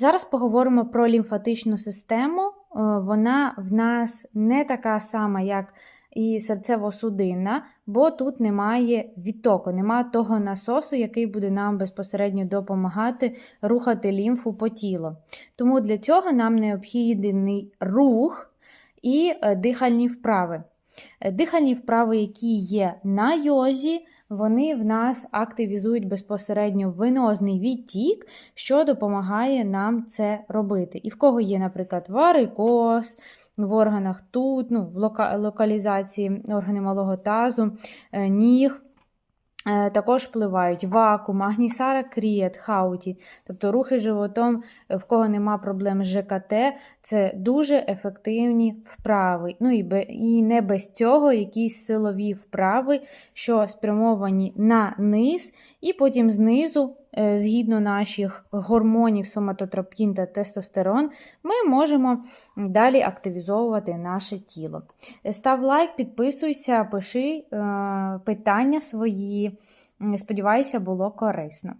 Зараз поговоримо про лімфатичну систему. Е, Вона в нас не така сама, як і серцево-судинна, бо тут немає відтоку, немає того насосу, який буде нам безпосередньо допомагати рухати лімфу по тілу. Тому для цього нам необхідний рух і е, дихальні вправи. Е, Дихальні вправи, які є на йозі, вони в нас активізують безпосередньо венозний відтік, що допомагає нам це робити. І в кого є, наприклад, варикоз в органах тут, ну, в локалізації органи малого тазу, е, ніг. Е, Також впливають вакуум, магнісара крієт, хауті, тобто рухи животом, е, в кого нема проблем з ЖКТ, це дуже ефективні вправи. Ну і, і не без цього якісь силові вправи, що спрямовані на низ, і потім знизу, згідно наших гормонів соматотропін та тестостерон, ми можемо далі активізовувати наше тіло. Став лайк, підписуйся, пиши е, питання свої. Сподіваюся, було корисно.